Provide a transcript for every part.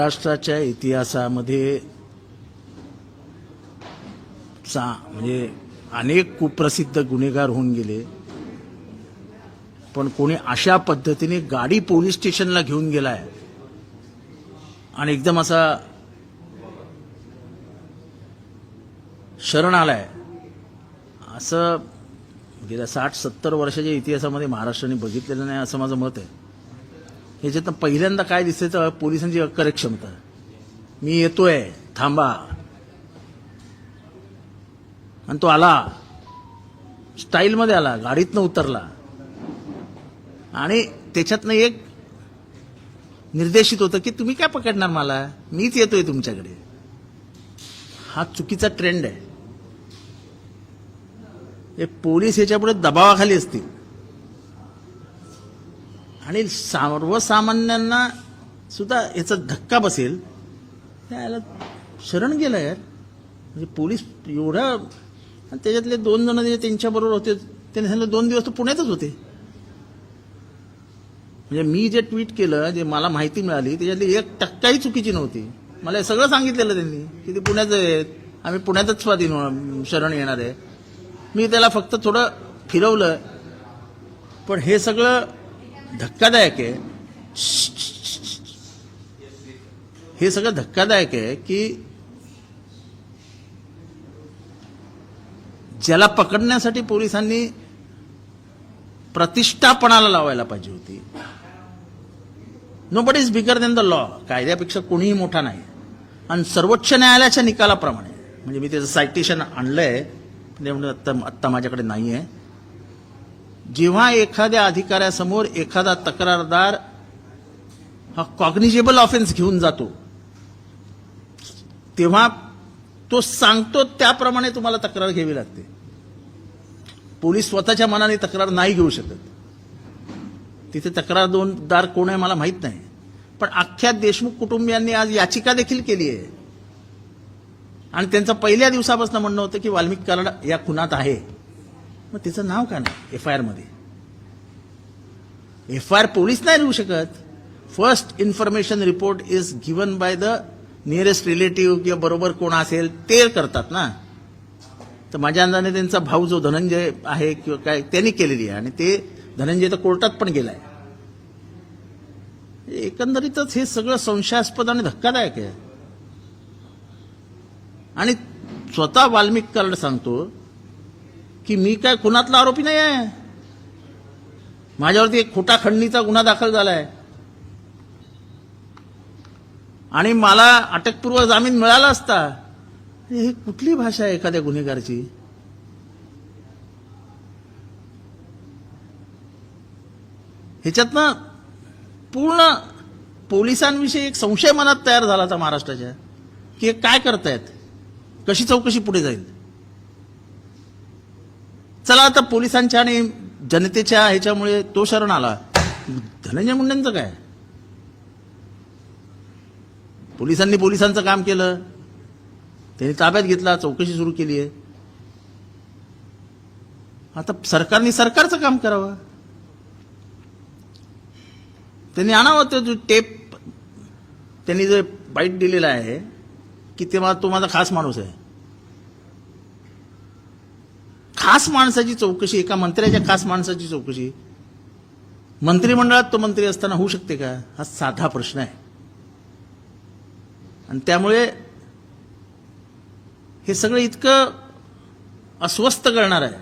महाराष्ट्राच्या इतिहासामध्ये सा म्हणजे अनेक कुप्रसिद्ध गुन्हेगार होऊन गेले. पण कोणी अशा पद्धतीने गाडी पोलीस स्टेशनला घेऊन गेलाय. आणि एकदम असा शरण आलाय. असं गेल्या साठ सत्तर वर्षाच्या इतिहासामध्ये महाराष्ट्राने बघितलेलं नाही असं माझं मत आहे. ह्याच्यातनं पहिल्यांदा काय दिसायचं पोलिसांची कार्यक्षमता मी येतोय थांबा. आणि तो आला. स्टाईलमध्ये आला गाडीतनं उतरला. आणि त्याच्यातनं एक निर्देशित होतं की तुम्ही काय पकडणार मला? मीच येतोय तुमच्याकडे. हा चुकीचा ट्रेंड आहे. हे पोलीस ह्याच्यापुढे दबावाखाली असतील. आणि सर्वसामान्यांना सुद्धा याचा धक्का बसेल. त्याला शरण गेलं यार. म्हणजे पोलीस एवढा आणि त्याच्यातले दोन जण जे त्यांच्याबरोबर होते त्यांनी सांगितलं दोन दिवस तर पुण्यातच होते. म्हणजे मी जे ट्विट केलं जे मला माहिती मिळाली त्याच्यातली एक टक्काही चुकीची नव्हती. मला हे सगळं सांगितलेलं त्यांनी की ते पुण्याचं आहेत. आम्ही पुण्यातच स्वाधीन शरण येणार आहे. मी त्याला फक्त थोडं फिरवलं. पण हे सगळं धक्कादायक आहे. हे सगळं धक्कादायक आहे की ज्याला पकडण्यासाठी पोलिसांनी प्रतिष्ठापणाला लावायला पाहिजे होती. No but is bigger than the law कायद्यापेक्षा कोणीही मोठा नाही. आणि सर्वोच्च न्यायालयाच्या निकालाप्रमाणे म्हणजे मी त्याचं सायटेशन आणलंय म्हणजे आत्ता आत्ता माझ्याकडे नाही आहे जेव्हा एखाद्या अधिकाऱ्यासमोर एखादा तक्रारदार हा कॉग्निजेबल ऑफेन्स घेऊन जातो तेव्हा तो सांगतो त्याप्रमाणे तुम्हाला तक्रार घ्यावी लागते. पोलीस स्वतःच्या मनाने तक्रार नाही घेऊ शकत. तिथे तक्रार दोनदार कोण आहे मला माहीत नाही. पण अख्ख्या देशमुख कुटुंबियांनी आज याचिका देखील केली आहे. आणि त्यांचं पहिल्या दिवसापासून म्हणणं होतं की वाल्मिक कराड या खुनात आहे. मग त्याचं नाव का नाही? एफ आय आरमध्ये एफ आय आर पोलीस नाही लिहू शकत. First information report is given by the nearest relative किंवा बरोबर कोण असेल ते करतात ना. तर माझ्या अंदाने त्यांचा भाऊ जो धनंजय आहे किंवा काय त्यांनी केलेली आहे. आणि ते धनंजय तर कोर्टात पण गेलाय. एकंदरीतच हे सगळं संशयास्पद आणि धक्कादायक आहे. आणि स्वतः वाल्मिक कार्ड सांगतो की मी काय खुनातला आरोपी नाही आहे? माझ्यावरती एक खोटा खंडणीचा गुन्हा दाखल झाला आहे आणि मला अटकपूर्व जामीन मिळाला असता हे कुठली भाषा आहे एखाद्या गुन्हेगारची? ह्याच्यातनं पूर्ण पोलिसांविषयी एक संशय मनात तयार झाला होता महाराष्ट्राच्या की काय करतायत? कशी चौकशी पुढे जाईल? चला आता पोलिसांच्या आणि जनतेच्या ह्याच्यामुळे तो शरण आला. धनंजय मुंडेंचं काय? पोलिसांनी पोलिसांचं काम केलं. त्यांनी ताब्यात घेतला चौकशी सुरू केली आहे आता सरकारने सरकारचं काम करावं. त्यांनी आणावं ते जो टेप त्यांनी जे बाईट दिलेला आहे की तेव्हा तो माझा खास माणूस आहे. खास माणसाची चौकशी एका मंत्र्याच्या खास माणसाची चौकशी. मंत्रिमंडळात तो मंत्री असताना होऊ शकते का? हा साधा प्रश्न आहे. आणि त्यामुळे हे सगळं इतकं अस्वस्थ करणार आहे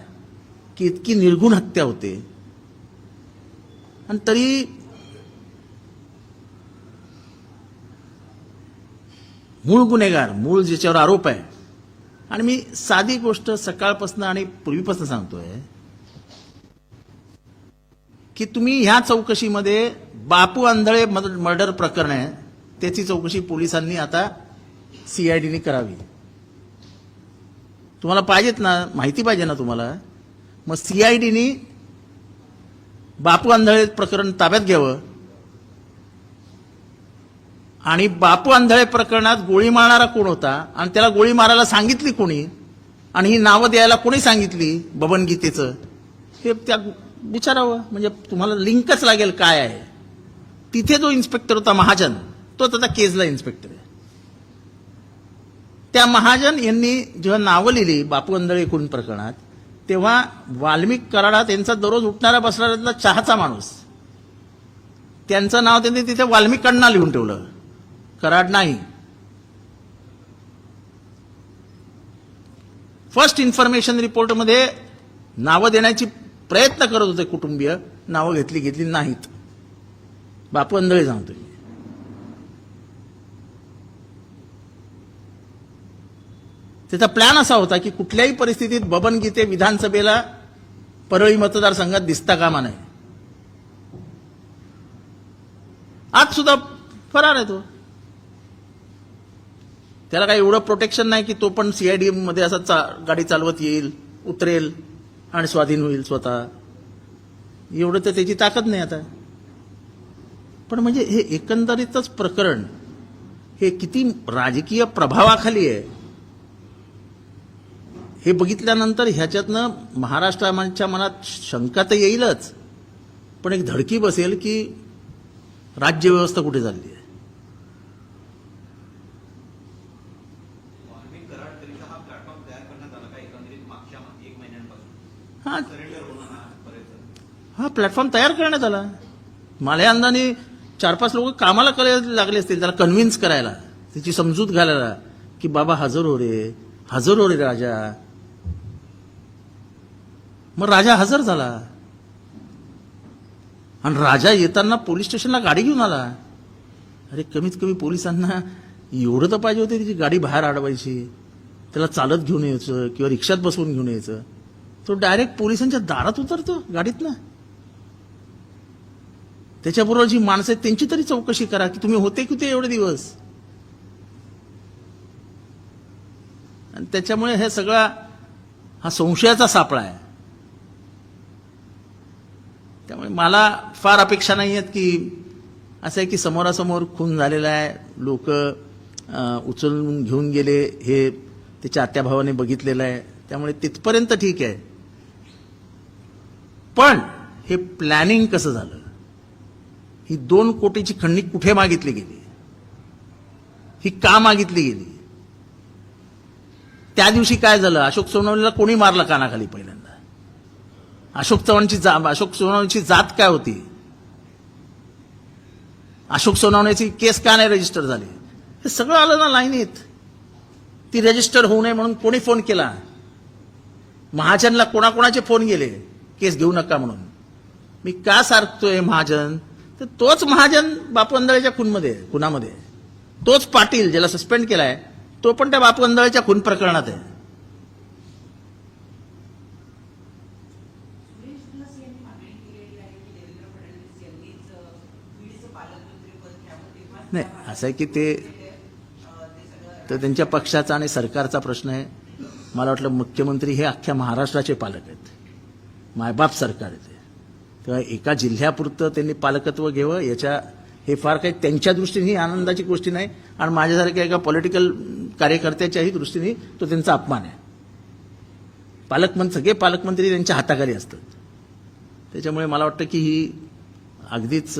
की इतकी निर्गुण हत्या होते. आणि तरी मूळ गुन्हेगार मूळ ज्याच्यावर आरोप आहे आणि मी साधी गोष्ट सकाळपासून आणि पूर्वीपासून सांगतोय की तुम्ही ह्या चौकशीमध्ये बापू आंधळे मर्डर प्रकरण आहे त्याची चौकशी पोलिसांनी आता सीआयडीने करावी. तुम्हाला पाहिजेत ना माहिती पाहिजे ना तुम्हाला? मग सीआयडीनी बापू आंधळे प्रकरण ताब्यात घ्यावं. आणि बापू आंधळे प्रकरणात गोळी मारणारा कोण होता? आणि त्याला गोळी मारायला सांगितली कोणी? आणि ही नावं द्यायला कोणी सांगितली? बबन गीतेचं. हे त्या विचारावं. म्हणजे तुम्हाला लिंकच लागेल काय आहे. तिथे जो इन्स्पेक्टर होता महाजन तो आता केजला इन्स्पेक्टर आहे. त्या महाजन यांनी जेव्हा नावं लिहिली बापू अंधळे खून प्रकरणात तेव्हा वाल्मिक कराडात त्यांचा दररोज उठणारा बसणाऱ्यातला चहाचा माणूस. त्यांचं नाव त्यांनी तिथे वाल्मिकांना लिहून ठेवलं. कराड नाही. फर्स्ट इन्फॉर्मेशन रिपोर्टमध्ये नावं देण्याची प्रयत्न करत होते कुटुंबीय. नावं घेतली घेतली नाहीत. बापू अंधळे सांगतोय त्याचा प्लॅन असा होता की कुठल्याही परिस्थितीत बबन गीते विधानसभेला परळी मतदारसंघात दिसता कामा नये. आज सुद्धा फरार आहे तो. त्याला काही एवढं प्रोटेक्शन नाही की तो पण सीआयडी मध्ये असा चा- गाडी चालवत येईल उतरेल आणि स्वाधीन होईल स्वतः. एवढं तर त्याची ताकद नाही आता. पण म्हणजे हे एकंदरीतच प्रकरण हे किती राजकीय प्रभावाखाली आहे. हे बघितल्यानंतर ह्याच्यातनं महाराष्ट्राच्या मनात शंका तर येईलच. पण एक धडकी बसेल की राज्यव्यवस्था कुठे चालली आहे वाल्मिक कराड तरीचा हा प्लॅटफॉर्म तयार करण्यात आला का एकंदरीत मागच्या मा- एक महिन्यांपासून हा सरेंडर होणं हा बरेच हा प्लॅटफॉर्म तयार करण्यात आला. मालयांदाने चार पाच लोक कामाला करायला लागले असतील त्याला कन्व्हिन्स करायला. त्याची समजूत घालायला की बाबा हजर हो रे. हजर हो रे राजा. मग राजा हजर झाला. आणि राजा येताना पोलीस स्टेशनला गाडी घेऊन आला. अरे कमीत कमी पोलिसांना एवढं तर पाहिजे होते त्याची गाडी बाहेर अडवायची त्याला चालत घेऊन यायचं किंवा रिक्षात बसवून घेऊन यायचं. तो डायरेक्ट पोलिसांच्या दारात उतरतो गाडीत ना त्याच्याबरोबर जी माणसं आहेत त्यांची तरी चौकशी करा की तुम्ही होते कुठे एवढे दिवस. आणि त्याच्यामुळे हे सगळा हा संशयाचा सापळा आहे. त्यामुळे मला फार अपेक्षा नाही आहेत की असं आहे की समोरासमोर खून झालेला आहे. लोक उचलून घेऊन गेले हे त्याच्या आत्याभावाने बघितलेलं आहे. त्यामुळे तिथपर्यंत ठीक आहे. पण हे प्लॅनिंग कसं झालं? ही दोन कोटीची खंडणी कुठे मागितली गेली? ही का मागितली गेली? त्या दिवशी काय झालं? अशोक सोनवणेला कोणी मारलं कानाखाली पहिल्यांदा? अशोक चव्हाणची जा अशोक सोनवणेची जात काय होती? अशोक सोनवण्याची केस का नाही रजिस्टर झाली? हे सगळं आलं ना लाईनीत. ती रजिस्टर होऊ नये म्हणून कोणी फोन केला? महाजनला कोणाकोणाचे फोन गेले? केस घेऊ नका म्हणून. मी का सारखतोय महाजन? तर तोच महाजन बापू अंधळेच्या खूनमध्ये खुनामध्ये. तोच पाटील ज्याला सस्पेंड केलाय तो पण त्या बापू अंधळेच्या खून प्रकरणात आहे. नाही असं आहे की ते तर त्यांच्या पक्षाचा आणि सरकारचा प्रश्न आहे. मला वाटलं मुख्यमंत्री हे अख्ख्या महाराष्ट्राचे पालक आहेत. मायबाप सरकार आहे ते. तेव्हा एका जिल्ह्यापुरतं त्यांनी पालकत्व घ्यावं याच्या हे फार काही त्यांच्या दृष्टीने ही आनंदाची गोष्टी नाही. आणि माझ्यासारख्या एका पॉलिटिकल कार्यकर्त्याच्याही दृष्टीने तो त्यांचा अपमान आहे. पालकमंत्री सगळे पालकमंत्री त्यांच्या हाताखाली असतात. त्याच्यामुळे मला वाटतं की ही अगदीच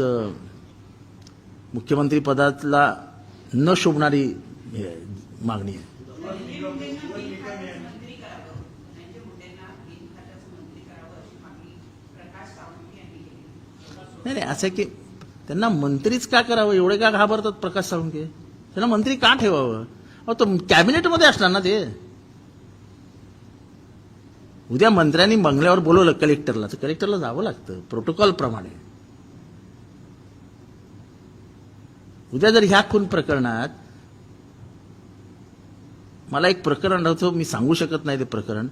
मुख्यमंत्री पदातला न शोभणारी हे आहे, मागणी आहे नाही नाही असं आहे की त्यांना मंत्रीच का करावं? एवढे का घाबरतात प्रकाश साळुंके? त्यांना मंत्री का ठेवावं? अहो तो कॅबिनेटमध्ये असणार ना ते? उद्या मंत्र्यांनी बंगल्यावर बोलवलं कलेक्टरला. तर कलेक्टरला जावं लागतं प्रोटोकॉल प्रमाणे. उद्या जर ह्या खून प्रकरणात मला एक प्रकरण होतं मी सांगू शकत नाही ते प्रकरण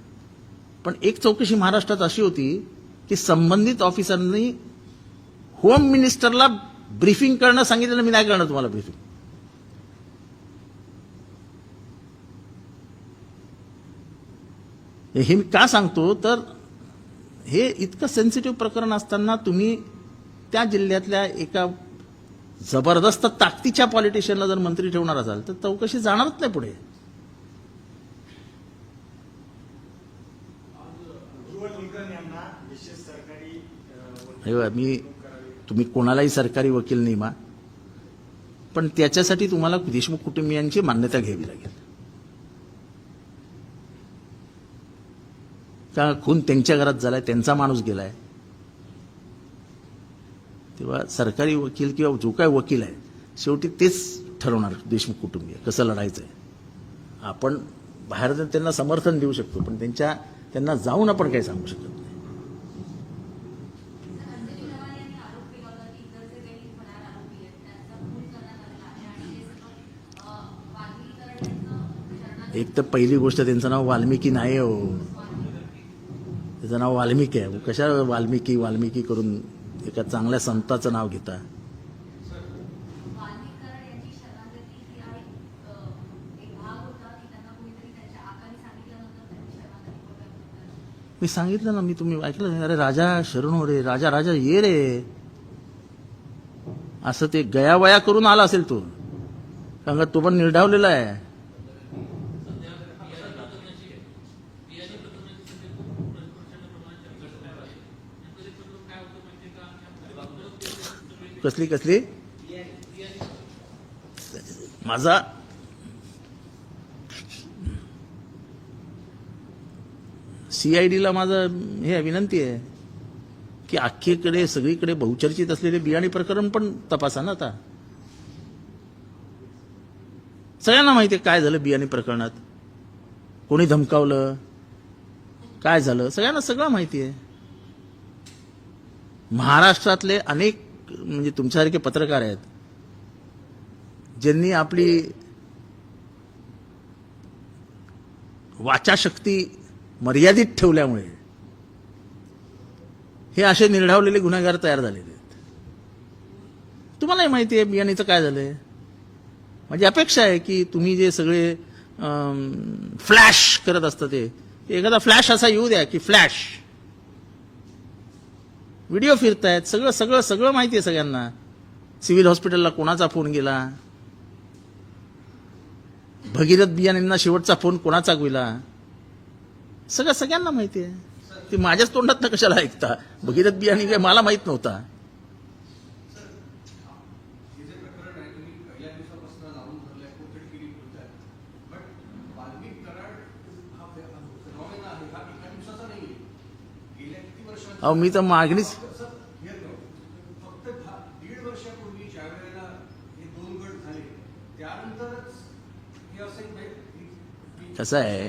पण एक चौकशी महाराष्ट्रात अशी होती की संबंधित ऑफिसरनी होम मिनिस्टरला ब्रीफिंग करणं सांगितलं मी नाही करणार तुम्हाला ब्रीफिंग हे मी का सांगतो? तर हे इतकं सेन्सिटिव्ह प्रकरण असताना तुम्ही त्या जिल्ह्यातल्या एका जबरदस्त ताकदीच्या पॉलिटिशियनला जर मंत्री ठेवणार असाल तर चौकशी जाणारच नाही पुढे. मी तुम्ही कोणालाही सरकारी वकील नेमा पण त्याच्यासाठी तुम्हाला देशमुख कुटुंबियांची मान्यता घ्यावी लागेल. का खून त्यांच्या घरात झालाय त्यांचा माणूस गेलाय. तेव्हा सरकारी वकील किंवा जो काय वकील आहे शेवटी तेच ठरवणार देशमुख कुटुंबीय कसं लढायचं आहे आपण बाहेर त्यांना समर्थन देऊ शकतो पण त्यांच्या त्यांना जाऊन आपण काही सांगू शकत नाही अंजली नवाल यांनी आरोप केला होता की इतर जे काही फरार आरोपी आहेत त्यांचा खून करण्यात आलेला आहे आणि हे सगळं अ, वाल्मिकीकरण यांचं शरणागती एक तर पहिली गोष्ट त्यांचं नाव वाल्मिकी नाही हो. त्याचं नाव वाल्मिकी आहे. कशा वाल्मिकी वाल्मिकी करून एका चांगल्या संताचं नाव घेता? मी सांगितलं ना मी तुम्ही ऐकलं अरे राजा शरण हो रे राजा राजा ये रे. असं ते गयावया करून आला असेल तू. कारण का तो पण निर्ढावलेला आहे. कसली कसली? माझा? सीआयडीला माझं हे विनंती आहे की अख्खीकडे सगळीकडे बहुचर्चित असलेले बियाणे प्रकरण पण तपासा ना आता. सगळ्यांना माहिती आहे काय झालं बियाणे प्रकरणात? कोणी धमकावलं? काय झालं? सगळ्यांना सगळं माहिती आहे. महाराष्ट्रातले अनेक म्हणजे तुमच्यासारखे पत्रकार आहेत ज्यांनी आपली वाचाशक्ती मर्यादित ठेवल्यामुळे हे असे निर्ढावलेले गुन्हेगार तयार झालेले आहेत. तुम्हालाही माहिती आहे बियाणीचं काय झालंय? माझी अपेक्षा आहे की तुम्ही जे सगळे फ्लॅश करत असता ते ते एखादा फ्लॅश असा येऊ द्या की फ्लॅश. व्हिडिओ फिरतायत सगळं सगळं सगळं माहिती आहे सगळ्यांना सिव्हिल हॉस्पिटलला कोणाचा फोन गेला भगीरथ बियाणींना शेवटचा फोन कोणाचा गेला सगळं सगळ्यांना माहिती आहे ते माझ्याच तोंडात कशाला ऐकता भगीरथ बियाणी काय मला माहीत नव्हता अहो मी तर मागणीच कसं आहे?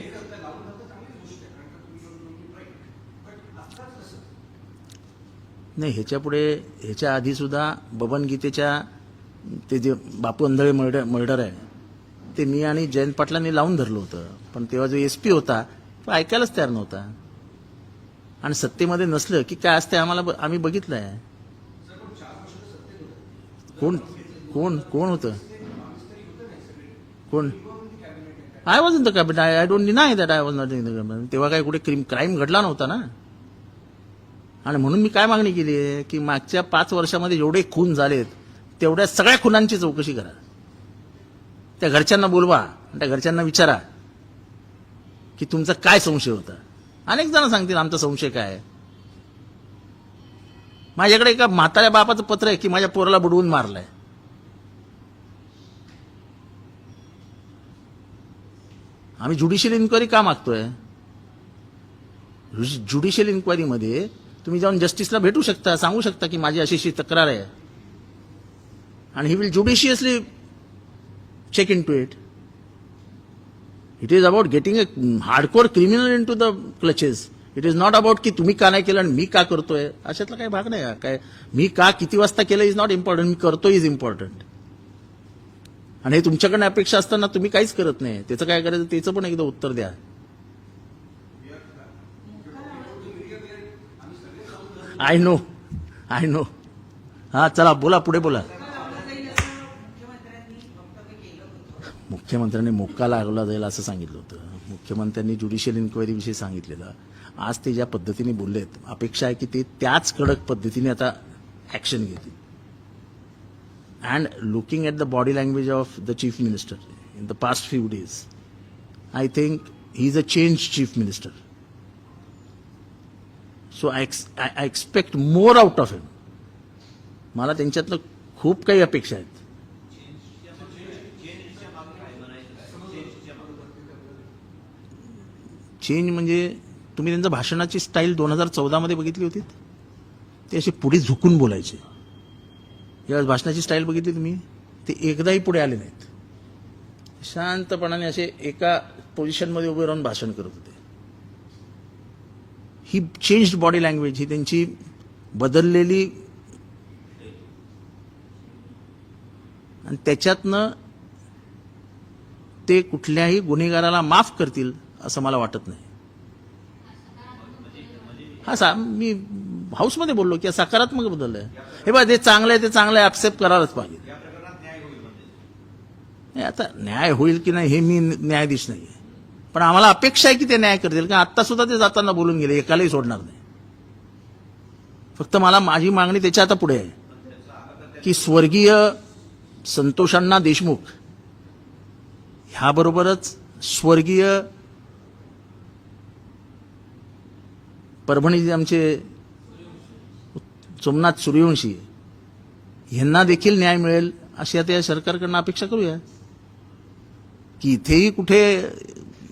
नाही ह्याच्या पुढे ह्याच्या आधी सुद्धा बबन गीतेच्या ते जे बापू अंधळे मर्डर मर्डर आहे ते मी आणि जयंत पाटलांनी लावून धरलं होतं. पण तेव्हा जो एस पी होता तो ऐकायलाच तयार नव्हता. आणि सत्तेमध्ये नसलं की काय असते आम्हाला ब- आम्ही बघितलं आहे कोण कोण कोण होतं? कोण? I was in the cabinet I I don't deny that I was not in the cabinet तेव्हा काय कुठे क्रीम क्राईम घडला नव्हता ना. आणि म्हणून मी काय मागणी केली आहे की मागच्या पाच वर्षामध्ये जेवढे खून झालेत तेवढ्या सगळ्या खुनांची चौकशी करा. त्या घरच्यांना बोलवा आणि त्या घरच्यांना विचारा की तुमचा काय संशय होता. अनेक जण सांगतील आमचा संशय काय आहे? माझ्याकडे एका म्हाताऱ्या बापाचं पत्र आहे की माझ्या पोराला बुडवून मारलंय. आम्ही ज्युडिशियल इन्क्वायरी का मागतोय? ज्युडिशियल इन्क्वायरीमध्ये तुम्ही जाऊन जस्टिसला भेटू शकता सांगू शकता की माझी अशी अशी तक्रार आहे. आणि he will judiciously check in to it it is about getting a hardcore criminal in to the clutches it is not about की तुम्ही का नाही केलं आणि मी का करतोय अशातला काही भाग नाही काय मी का किती वाजता केलं इज नॉट इम्पॉर्टंट मी करतो इज इम्पॉर्टंट आणि हे तुमच्याकडनं अपेक्षा असताना तुम्ही काहीच करत नाही त्याचं काय करायचं त्याचं पण एकदा उत्तर द्या आय नो आय नो हा चला बोला पुढे बोला लावला जाईल असं मुख्यमंत्र्यांनी वक्तव्य केलं होतं मुख्यमंत्र्यांनी मोक्का लागला जाईल असं सांगितलं होतं. मुख्यमंत्र्यांनी ज्युडिशियल इन्क्वायरीविषयी सांगितलेलं. आज ते ज्या पद्धतीने बोललेत अपेक्षा आहे की ते त्याच कडक पद्धतीने आता ऍक्शन घेतील. And looking at the body language of the chief minister in the past few days I think he is a change chief minister so I I expect more out of him मला त्यांच्यातलं खूप काही अपेक्षा आहेत. Change म्हणजे तुम्ही त्यांचं भाषणाची स्टाईल दोन हजार चौदामध्ये बघितली होती? ते असे पुढे झुकून बोलायचे. यावेळेस भाषणाची स्टाईल बघितली तुम्ही? ते एकदाही पुढे आले नाहीत. शांतपणाने असे एका पोझिशनमध्ये उभे राहून भाषण करत होते. ही चेंज्ड बॉडी लँग्वेज ही त्यांची बदललेली आणि त्याच्यातनं ते कुठल्याही गुन्हेगाराला माफ करतील असं मला वाटत नाही. हा सा मी हाऊसमध्ये बोललो की सकारात्मक बदल आहे. हे बघा ते चांगलं आहे ते चांगलं आहे ऍक्सेप्ट करायलाच पाहिजे. नाही आता न्याय होईल की नाही हे मी न्यायाधीश नाही पण आम्हाला अपेक्षा आहे की ते न्याय करतील कारण आत्ता सुद्धा ते जाताना बोलून गेले एकालाही सोडणार नाही. फक्त मला माझी मागणी त्याच्या आता पुढे आहे. की स्वर्गीय संतोषांना देशमुख ह्याबरोबरच स्वर्गीय परभणीचे आमचे सोमनाथ सूर्यवंशी यांना देखील न्याय मिळेल अशी आता या सरकारकडनं अपेक्षा करूया. की इथेही कुठे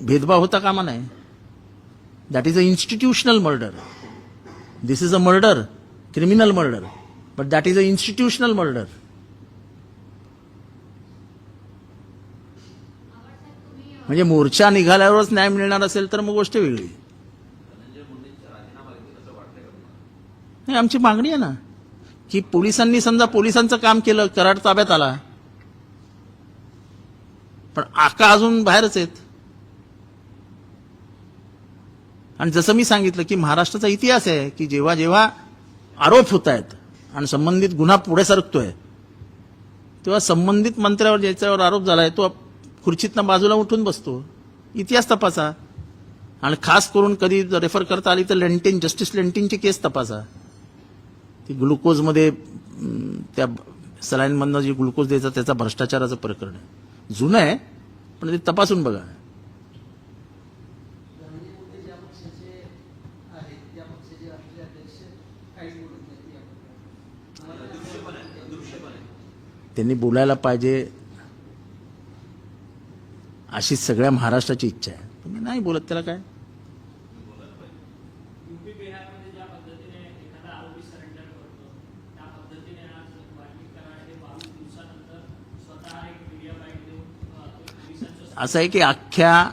भेदभाव होता कामा नाही that is a institutional murder this is a murder criminal murder but that is a institutional murder म्हणजे मोर्चा निघाल्यावरच न्याय मिळणार असेल तर मग गोष्ट वेगळी धनंजय मुंडेंचा राजीनामा घेतील असं वाटतंय का तुम्हाला नाही आमची मागणी आहे ना की पोलिसांनी समजा पोलिसांचं काम केलं कराड ताब्यात आला. पण आका अजून बाहेरच आहेत. आणि जसं मी सांगितलं की महाराष्ट्राचा इतिहास आहे की जेव्हा जेव्हा आरोप होत आहेत आणि संबंधित गुन्हा पुढे सरकतोय तेव्हा संबंधित मंत्र्यावर ज्याच्यावर आरोप झालाय तो खुर्चीतनं बाजूला उठून बसतो. इतिहास तपासा. आणि खास करून कधी रेफर करता आली तर लेंटीन जस्टिस लेंटीनची केस तपासा. ती ग्लुकोजमध्ये त्या सलाईनमधनं जे ग्लुकोज द्यायचा त्याचा भ्रष्टाचाराचं प्रकरण आहे. जुनं आहे पण ते तपासून बघा. त्यांनी बोलायला पाहिजे अशी सगळ्या महाराष्ट्राची इच्छा आहे. तुम्ही नाही बोलत त्याला काय युपी बिहारमध्ये ज्या पद्धतीने एखादा आरोपी सरेंडर करतो त्या पद्धतीने आज वाल्मिक कराड हे बावीस दिवसानंतर स्वतः एक मीडिया बाईट देऊन अ, ते पोलिसांच्या असं आहे की अख्ख्या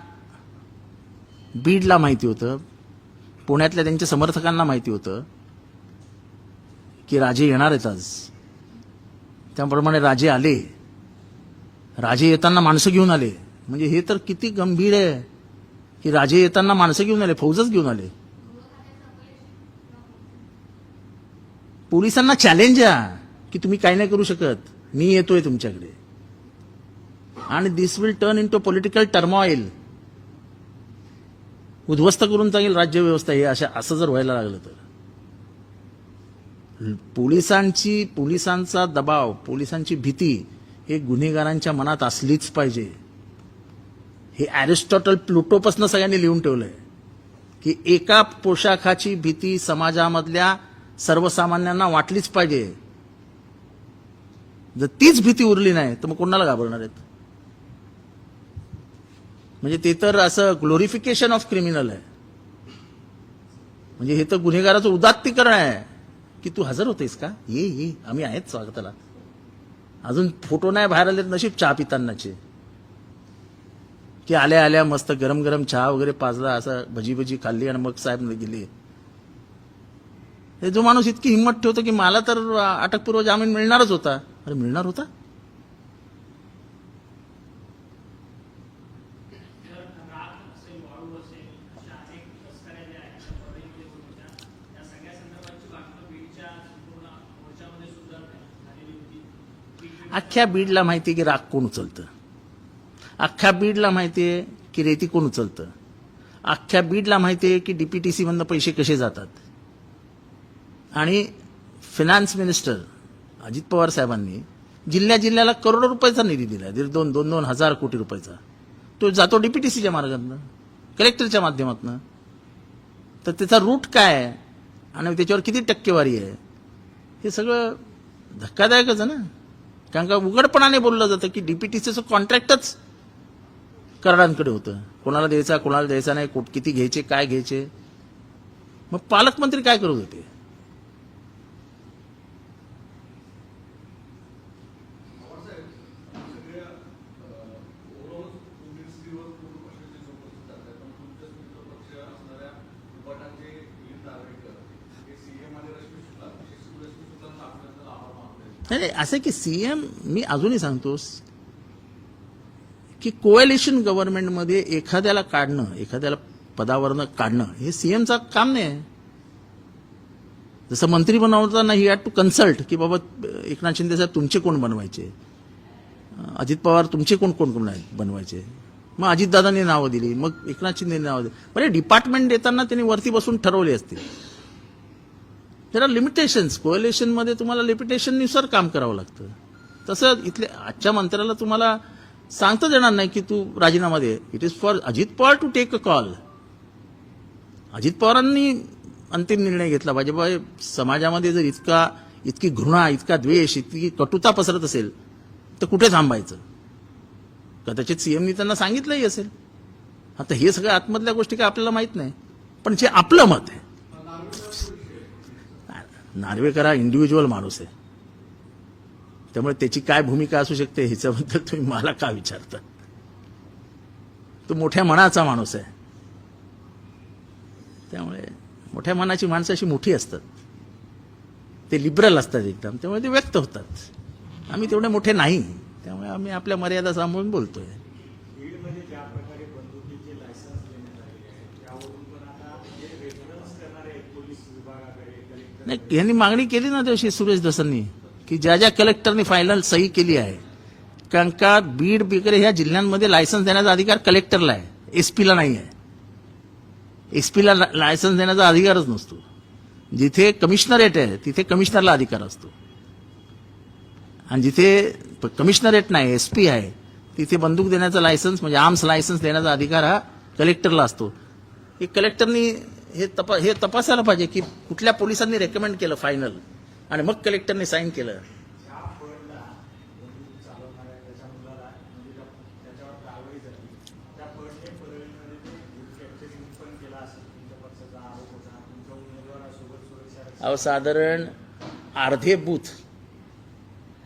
बीडला माहिती होतं पुण्यातल्या त्यांच्या समर्थकांना माहिती होतं की राजे येणार आहेत आज. त्याप्रमाणे राजे आले. राजे येताना माणसं घेऊन आले. म्हणजे हे तर किती गंभीर आहे की राजे येताना माणसं घेऊन आले फौजच घेऊन आले. पोलिसांना चॅलेंज आहे की तुम्ही काय नाही करू शकत. मी येतोय तुमच्याकडे. आणि this will turn in to political turmoil उद्ध्वस्त करून जाईल राज्यव्यवस्था हे अशा असं जर व्हायला लागलं तर. पोलिसांची पोलिसांचा दबाव पोलिसांची भीती हे गुन्हेगारांच्या मनात असलीच पाहिजे. हे ॲरिस्टॉटल प्लुटोपासनं सगळ्यांनी लिहून ठेवलंय. की एका पोशाखाची भीती समाजामधल्या सर्वसामान्यांना वाटलीच पाहिजे. जर तीच भीती उरली नाही तर मग कोणाला घाबरणार आहेत? म्हणजे ते तर असं ग्लोरिफिकेशन ऑफ क्रिमिनल आहे. म्हणजे हे तर गुन्हेगाराचं उदात्तीकरण आहे. की तू हजर होतेस का? ये ये आम्ही आहेत स्वागताला. अजून फोटो नाही बाहेर आले नशीब चहा पितानाचे. की आल्या आल्या मस्त गरम गरम चहा वगैरे पाजला असं भजी भजी खाल्ली आणि मग साहेब गेली. हे जो माणूस इतकी हिंमत ठेवतो की मला तर अटकपूर्व जामीन मिळणारच होता. अरे मिळणार होता जर राग असेल वाळू असेल अशा अनेक तस्कऱ्या ज्या आहेत त्या परळीमध्ये होत होत्या त्या सगळ्या संदर्भाची बातमी बीडच्या संपूर्ण मोर्चामध्ये सुद्धा झालेली होती बीड अख्ख्या बीडला माहिती आहे की राग कोण उचलतं? अख्ख्या बीडला माहिती आहे की रेती कोण उचलतं? अख्ख्या बीडला माहिती आहे की डीपीटीसी मधनं पैसे कसे जातात? आणि फिनान्स मिनिस्टर अजित पवार साहेबांनी जिल्ह्या जिल्ह्याला करोडो रुपयाचा निधी दिला दीड दोन दोन दोन हजार कोटी रुपयाचा. तो जातो डीपीटीसीच्या मार्गातनं कलेक्टरच्या माध्यमातनं. तर त्याचा रूट काय आहे? आणि त्याच्यावर किती टक्केवारी आहे? हे सगळं धक्कादायकच आहे ना? कारण का उघडपणाने बोललं जातं की डीपीटीसीचं कॉन्ट्रॅक्टच कराडांकडे होतं. कोणाला द्यायचा कोणाला द्यायचा नाही कुठ- किती घ्यायचे काय घ्यायचे. मग पालकमंत्री काय करत होते? नाही नाही, असं आहे की सीएम मी अजूनही सांगतोस की कोएलिशन गव्हर्नमेंटमध्ये एखाद्याला काढणं एखाद्याला पदावरनं काढणं हे सीएमचा काम नाही आहे. जसं मंत्री बनवताना ही हॅड टू कन्सल्ट की बाबा एकनाथ शिंदे साहेब तुमचे कोण बनवायचे? अजित पवार तुमचे कोण कोण कोण आहेत बनवायचे? मग अजितदादांनी नावं दिली मग एकनाथ शिंदे नावं दिली. बरे डिपार्टमेंट देताना त्यांनी वरती बसून ठरवले असतील देर आर लिमिटेशन्स कोएलेशनमध्ये तुम्हाला लिमिटेशननुसार काम करावं लागतं. तसं इथले आजच्या मंत्र्याला तुम्हाला सांगताच येणार नाही की तू राजीनामा दे. It is for Ajit Pawar to take a call Ajit पवारांनी अंतिम निर्णय घेतला पाहिजे. बाय समाजामध्ये जर इतका इतकी घृणा इतका द्वेष इतकी कटुता पसरत असेल तर कुठे थांबायचं? कदाचित सीएमनी त्यांना सांगितलंही असेल. आता हे सगळं आतमधल्या गोष्टी काय आपल्याला माहीत नाही. पण जे आपलं मत आहे नार्वेकर हा इंडिव्हिज्युअल माणूस आहे. त्यामुळे त्याची काय भूमिका असू शकते ह्याच्याबद्दल तुम्ही मला का विचारता? तो मोठ्या मनाचा माणूस आहे. त्यामुळे मोठ्या मनाची माणसं अशी मोठी असतात. ते लिबरल असतात एकदम. त्यामुळे ते व्यक्त होतात. आम्ही तेवढे मोठे नाही. त्यामुळे आम्ही आपल्या मर्यादा सांभाळून बोलतोय बीडमध्ये ज्या प्रकारे बंदुकीचे लायसन्स देण्यात आलेले आहे त्यावरून पण आता जे रेफरन्स करणारे आहेत पोलीस विभागाकडे कलेक्टर नाही यांनी मागणी केली ना दिवशी सुरेश दसांनी की ज्या ज्या कलेक्टरनी फायनल सही केली आहे कारण का बीड बिकरे ह्या जिल्ह्यांमध्ये लायसन्स देण्याचा अधिकार कलेक्टरला आहे एसपीला नाही आहे. एसपीला लायसन्स देण्याचा अधिकारच नसतो. जिथे कमिशनरेट आहे तिथे कमिशनरला अधिकार असतो. आणि जिथे कमिशनरेट नाही एस पी आहे तिथे बंदूक देण्याचा लायसन्स म्हणजे आर्म्स लायसन्स देण्याचा अधिकार हा कलेक्टरला असतो. हे कलेक्टरनी हे तपा हे तपासायला पाहिजे की कुठल्या पोलिसांनी रेकमेंड केलं फायनल आणि मग कलेक्टरने साईन केलं. अहो साधारण अर्धे बूथ.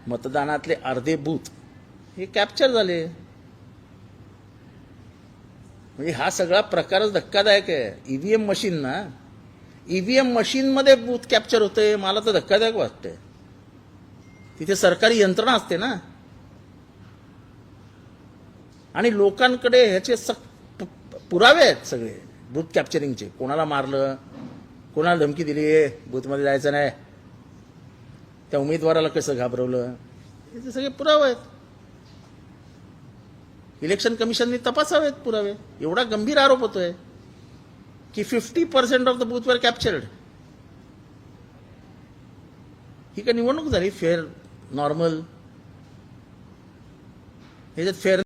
मतदानातले अर्धे बूथ. हे कॅप्चर झाले. म्हणजे हा सगळा प्रकारच धक्कादायक आहे. इ व्ही एम मशीन ना ईव्हीएम मशीनमध्ये बूथ कॅप्चर होते मला तर धक्कादायक वाटतंय. तिथे सरकारी यंत्रणा असते ना. आणि लोकांकडे ह्याचे सक पुरावे आहेत सगळे बूथ कॅप्चरिंगचे कोणाला मारलं कोणाला धमकी दिली बूथमध्ये जायचं नाही. त्या उमेदवाराला कसं घाबरवलं? हे सगळे पुरावे आहेत. इलेक्शन कमिशनने तपासावेत पुरावे. एवढा गंभीर आरोप होतोय की fifty percent of the booth वर कॅप्चर्ड ही काय निवडणूक झाली? फेअर नॉर्मल ह्याच्यात फेअर